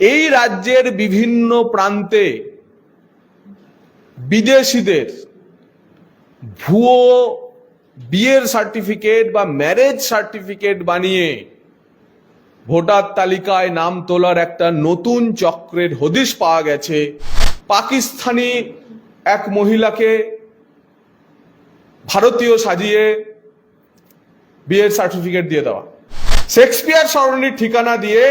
এই রাজ্যের বিভিন্ন প্রান্তে বিদেশিদের ভুয়ো বিয়ের সার্টিফিকেট বা ম্যারেজ সার্টিফিকেট বানিয়ে ভোটার তালিকায় নাম তোলার একটা নতুন চক্রের হদিশ পাওয়া গেছে। পাকিস্তানি এক মহিলাকে ভারতীয় সাজিয়ে বিয়ের সার্টিফিকেট দিয়ে দেওয়া। শেক্সপিয়ার সরণির ঠিকানা দিয়ে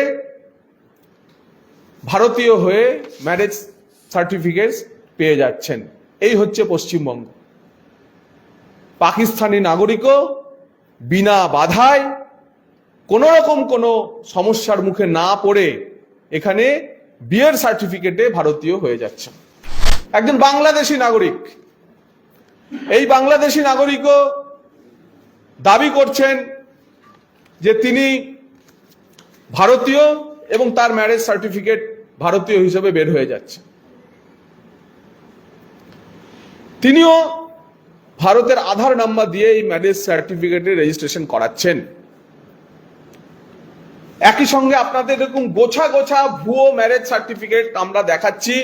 ভারতীয় হয়ে ম্যারেজ সার্টিফিকেট পেয়ে যাচ্ছেন। এই হচ্ছে পশ্চিমবঙ্গ। পাকিস্তানি নাগরিকও বিনা বাধায় কোন রকম কোনো সমস্যার মুখে না পড়ে এখানে বিয়ের সার্টিফিকেটে ভারতীয় হয়ে যাচ্ছেন। একজন বাংলাদেশি নাগরিক। এই বাংলাদেশি নাগরিকও দাবি করছেন যে তিনি ভারতীয় এবং তার ম্যারেজ সার্টিফিকেট ভারতীয় হিসেবে বের হয়ে যাচ্ছে। তিনিও ভারতের আধার নাম্বার দিয়ে এই ম্যারেজ সার্টিফিকেটে রেজিস্ট্রেশন করাচ্ছেন। একই সঙ্গে আপনাদের এরকম গোছা গোছা ভুয়ো ম্যারেজ সার্টিফিকেট আমরা দেখাচ্ছি।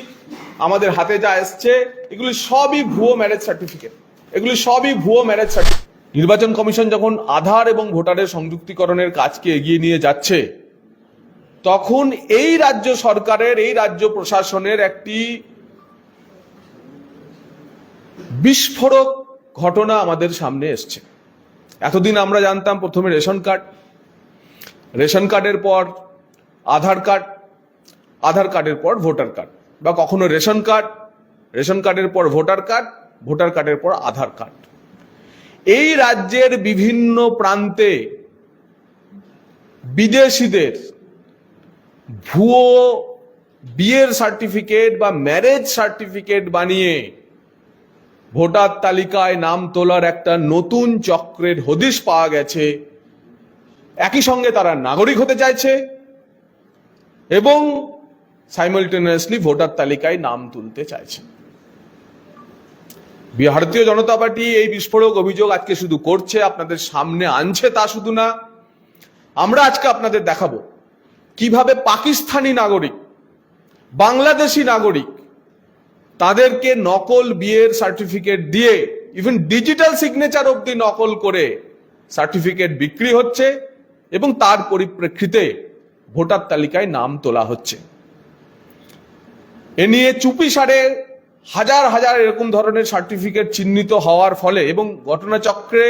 আমাদের হাতে যা এসছে, এগুলি সবই ভুয়ো ম্যারেজ সার্টিফিকেট এগুলি সবই ভুয়ো ম্যারেজ সার্টিফিকেট নির্বাচন কমিশন যখন আধার এবং ভোটারের সংযুক্তিকরণের কাজকে এগিয়ে নিয়ে যাচ্ছে তখন এই রাজ্য সরকারের, এই রাজ্য প্রশাসনের একটি বিস্ফোরক ঘটনা আমাদের সামনে এসছে। এতদিন আমরা জানতাম প্রথমে রেশন কার্ড। রেশন কার্ডের পর আধার কার্ড, আধার কার্ডের পর ভোটার কার্ড বা কখনো রেশন কার্ড, রেশন কার্ডের পর ভোটার কার্ড, ভোটার কার্ডের পর আধার কার্ড। এই রাজ্যের বিভিন্ন প্রান্তে বিদেশিদের ভুয়ো বিয়ের সার্টিফিকেট বা ম্যারেজ সার্টিফিকেট বানিয়ে ভোটার তালিকায় নাম তোলার একটা নতুন চক্রের হদিশ পাওয়া গেছে। একই সঙ্গে তারা নাগরিক হতে চাইছে এবং সাইমালটেনিয়াসলি ভোটার তালিকায় নাম তুলতে চাইছে। ভারতীয় জনতা পার্টি এই বিস্ফোরক অভিযোগ আজকে শুধু করছে, আপনাদের সামনে আনছে তা শুধু না। আমরা আজকে আপনাদের দেখাবো। কীভাবে পাকিস্তানি নাগরিক, বাংলাদেশি নাগরিক তাদেরকে নকল বিয়ের সার্টিফিকেট দিয়ে ইভেন ডিজিটাল সিগনেচার অব্দি নকল করে সার্টিফিকেট বিক্রি হচ্ছে এবং তার পরিপ্রেক্ষিতে ভোটার তালিকায় নাম তোলা হচ্ছে। এ নিয়ে চুপি সারে হাজার হাজার এরকম ধরনের সার্টিফিকেট চিহ্নিত হওয়ার ফলে এবং ঘটনাচক্রে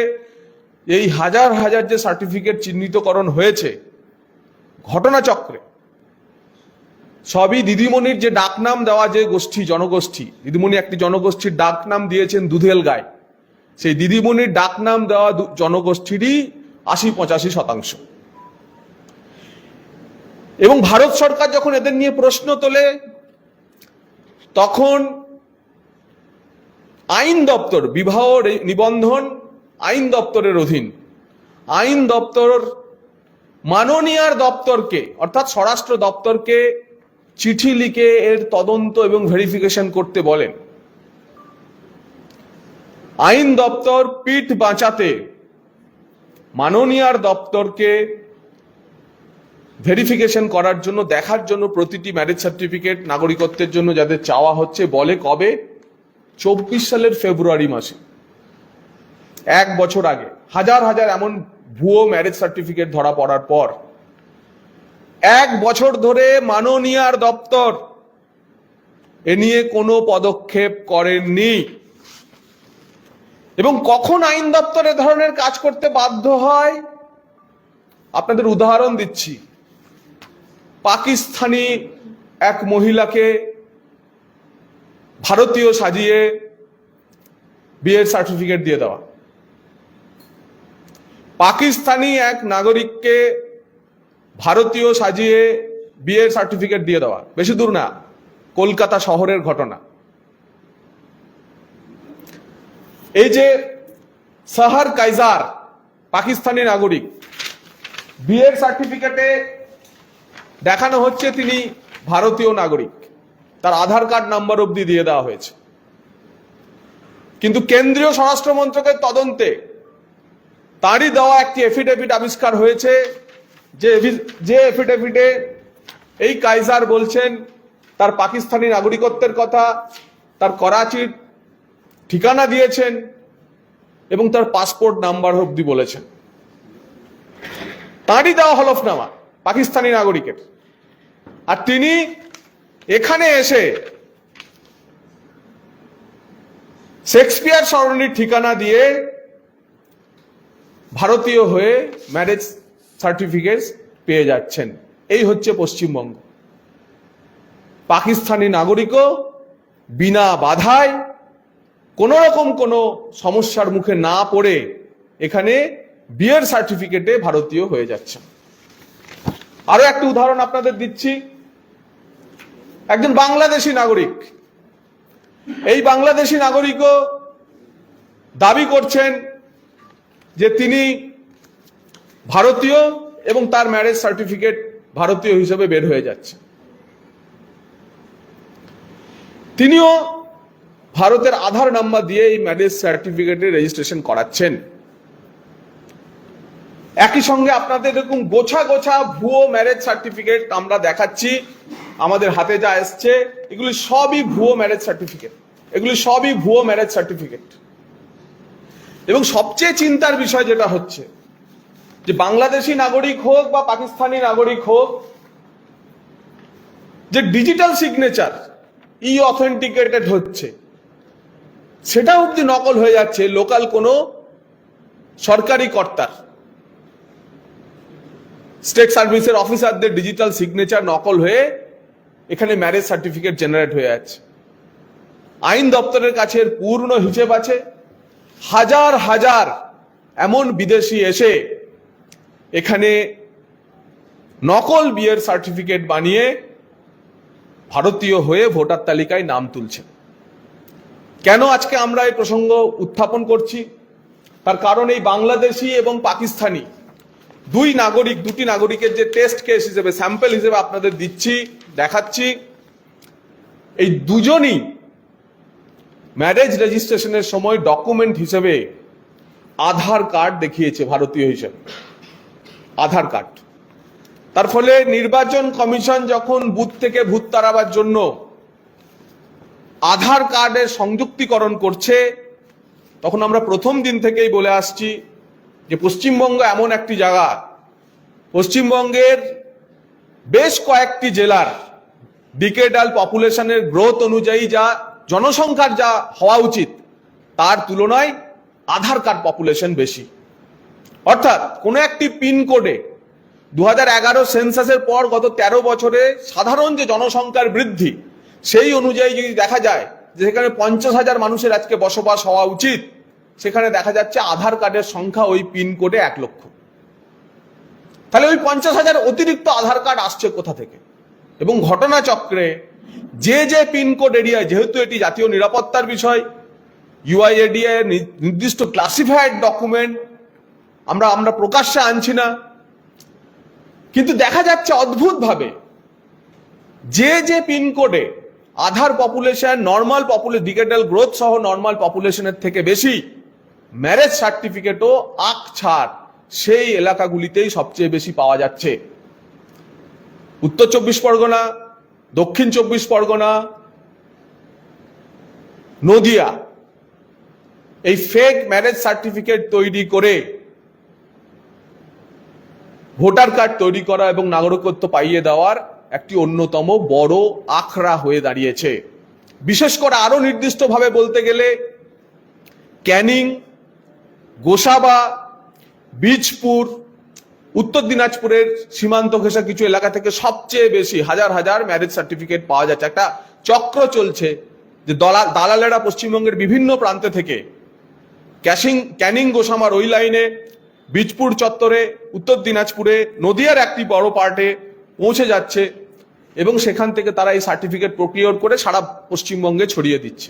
এই হাজার হাজার যে সার্টিফিকেট চিহ্নিতকরণ হয়েছে ঘটনাচক্রে। সবই দিদিমণির যে ডাকনাম দেওয়া যে গোষ্ঠী, জনগোষ্ঠী, দিদিমণি একটি জনগোষ্ঠীর ডাকনাম দিয়েছেন দুধেল গায় সেই দিদিমণির ডাকনাম দেওয়া জনগোষ্ঠীরই আশি পঁচাশি শতাংশ। এবং ভারত সরকার যখন এদের নিয়ে প্রশ্ন তোলে, তখন আইন দপ্তর, বিবাহ নিবন্ধন আইন দপ্তরের অধীন, আইন দপ্তর মাননীয়ার দপ্তরকে, অর্থাৎ স্বরাষ্ট্র দপ্তরকে চিঠি লিখে এর তদন্ত এবং ভেরিফিকেশন করতে বলেন। আইন দপ্তর পিঠ বাঁচাতে মাননীয়ার দপ্তরকে ভেরিফিকেশন করার জন্য, দেখার জন্য প্রতিটি ম্যারেজ সার্টিফিকেট নাগরিকত্বের জন্য যাদের চাওয়া হচ্ছে বলে কবে? চব্বিশ সালের ফেব্রুয়ারি মাসে। এক বছর আগে। হাজার হাজার এমন ভুয়ো ম্যারেজ সার্টিফিকেট ধরা পড়ার পর, এক বছর ধরে মাননীয়ার দপ্তর এ নিয়ে কোনো পদক্ষেপ করেননি। এবং কখন আইন দপ্তর এ ধরনের কাজ করতে বাধ্য হয়? আপনাদের উদাহরণ দিচ্ছি। পাকিস্তানি এক মহিলাকে ভারতীয় সাজিয়ে বিয়ের সার্টিফিকেট দিয়ে দেওয়া। পাকিস্তানি এক নাগরিককে ভারতীয় সাজিয়ে বিয়ের সার্টিফিকেট দিয়ে দেওয়া। বেশি দূর না, কলকাতা শহরের ঘটনা। এই যে সাহার কাইজার, পাকিস্তানি নাগরিক, বিয়ের সার্টিফিকেটে দেখানো হচ্ছে তিনি ভারতীয় নাগরিক। তার আধার কার্ড নাম্বার অবধি দিয়ে দেওয়া হয়েছে। কিন্তু কেন্দ্রীয় স্বরাষ্ট্র মন্ত্রকের তদন্তে তারই দেওয়া একটি এফিডেভিট আবিষ্কার হয়েছে। যে যে এফিডেভিটে এই কাইজার বলছেন, তার পাকিস্তানি নাগরিকত্বের কথা, তার করাচির ঠিকানা দিয়েছেন এবং তার পাসপোর্ট নাম্বার অব্দি বলেছেন। তাঁরই দেওয়া হলফনামা পাকিস্তানি নাগরিকের। আর তিনি এখানে এসে শেক্সপিয়ার সরণির ঠিকানা দিয়ে ভারতীয় হয়ে ম্যারেজ সার্টিফিকেট পেয়ে যাচ্ছেন। এই হচ্ছে পশ্চিমবঙ্গ। পাকিস্তানি নাগরিকও বিনা বাধায় কোন রকম কোনো সমস্যার মুখে না পড়ে এখানে বিয়ের সার্টিফিকেটে ভারতীয় হয়ে যাচ্ছে। আরও একটা উদাহরণ আপনাদের দিচ্ছি। একজন বাংলাদেশি নাগরিক। এই বাংলাদেশি নাগরিকও দাবি করছেন যে তিনি ভারতীয় এবং তার ম্যারেজ সার্টিফিকেট ভারতীয় হিসেবে বের হয়ে যাচ্ছে। তিনিও ভারতের আধার নাম্বার দিয়ে এই ম্যারেজ সার্টিফিকেটে রেজিস্ট্রেশন করাচ্ছেন। একই সঙ্গে আপনাদের এরকম গোছা গোছা ভুয়ো ম্যারেজ সার্টিফিকেট আমরা দেখাচ্ছি। আমাদের হাতে যা এসছে, এগুলি সবই ভুয়ো ম্যারেজ সার্টিফিকেট এগুলি সবই ভুয়ো ম্যারেজ সার্টিফিকেট এবং সবচেয়ে চিন্তার বিষয় যেটা হচ্ছে, যে বাংলাদেশি নাগরিক হোক বা পাকিস্তানি নাগরিক হোক, যে ডিজিটাল সিগনেচার ই অথেন্টিকেটেড হচ্ছে, সেটা অব্দি নকল হয়ে যাচ্ছে লোকাল কোনো সরকারি কর্তার। স্টেট সার্ভিসের অফিসারদের ডিজিটাল সিগনেচার নকল হয়ে এখানে ম্যারেজ সার্টিফিকেট জেনারেট হয়ে যাচ্ছে। আইন দপ্তরের কাছে পূর্ণ হিসেব আছে। হাজার হাজার এমন বিদেশি এসে এখানে নকল বিয়ের সার্টিফিকেট বানিয়ে ভারতীয় হয়ে ভোটার তালিকায় নাম তুলছে কেন আজকে আমরা এই প্রসঙ্গ উত্থাপন করছি? তার কারণ এই বাংলাদেশি এবং পাকিস্তানি দুই নাগরিক, দুটি নাগরিকের যে টেস্ট কেস হিসেবে স্যাম্পল হিসেবে আপনাদের দিচ্ছি, দেখাচ্ছি। এই দুজনই ম্যারেজ রেজিস্ট্রেশনের সময় ডকুমেন্ট হিসেবে আধার কার্ড দেখিয়েছে ভারতীয় হিসেবে। আধার কার্ড। তার ফলে নির্বাচন কমিশন যখন বুথ থেকে ভূত তাড়াবার জন্য আধার কার্ডের সংযুক্তিকরণ করছে, তখন আমরা প্রথম দিন থেকেই বলে আসছি যে পশ্চিমবঙ্গ এমন একটি জায়গা। পশ্চিমবঙ্গের বেশ কয়েকটি জেলার ডিকেডাল পপুলেশনের গ্রোথ অনুযায়ী যা জনসংখ্যার যা হওয়া উচিত, তার তুলনায় আধার কার্ড পপুলেশন বেশি। অর্থাৎ কোনো একটি পিন কোডে দু হাজার এগারো সেন্সাসের পর গত ১৩ বছরে সাধারণ যে জনসংখ্যার বৃদ্ধি, সেই অনুযায়ী যদি দেখা যায় যে সেখানে পঞ্চাশ হাজার মানুষের আজকে বসবাস হওয়া উচিত, সেখানে দেখা যাচ্ছে আধার কার্ডের সংখ্যা ওই পিন কোডে এক লক্ষ। তাহলে ওই পঞ্চাশ হাজার অতিরিক্ত আধার কার্ড আসছে কোথা থেকে? এবং ঘটনাচক্রে যে যে পিনকোড এরিয়ায়, যেহেতু এটি জাতীয় নিরাপত্তার বিষয় ইউআইএডিএ নির্দিষ্ট ক্লাসিফাইড ডকুমেন্ট আমরা আমরা প্রকাশ্যে আনছি না। কিন্তু দেখা যাচ্ছে অদ্ভুতভাবে, যে যে পিনকোডে আধার পপুলেশন নর্মাল পপুলে ডিকেটাল গ্রোথ সহ নর্মাল পপুলেশনের থেকে বেশি ম্যারেজ সার্টিফিকেটও আখ ছাড় সেই এলাকাগুলিতেই সবচেয়ে বেশি পাওয়া যাচ্ছে। উত্তর চব্বিশ পরগনা দক্ষিণ চব্বিশ পরগনা, নদিয়া, এই ফেক ম্যারেজ সার্টিফিকেট তৈরি করে ভোটার কার্ড তৈরি করা এবং নাগরিকত্ব পাইয়ে দেওয়ার একটি অন্যতম বড় আখড়া হয়ে দাঁড়িয়েছে। বিশেষ করে আরও নির্দিষ্টভাবে বলতে গেলে ক্যানিং, গোসাবা, বীজপুর উত্তর দিনাজপুরের সীমান্ত ঘেঁষা কিছু এলাকা থেকে সবচেয়ে বেশি হাজার হাজার ম্যারেজ সার্টিফিকেট পাওয়া যাচ্ছে। একটা চক্র চলছে যে দলাল দালালেরা পশ্চিমবঙ্গের বিভিন্ন প্রান্ত থেকে ক্যাশিং ক্যানিং গোসামার ওই লাইনে, বীজপুর চত্বরে, উত্তর দিনাজপুরে, নদিয়ার একটি বড় পার্টে পৌঁছে যাচ্ছে এবং সেখান থেকে তারা এই সার্টিফিকেট প্রক্রিয়া করে সারা পশ্চিমবঙ্গে ছড়িয়ে দিচ্ছে।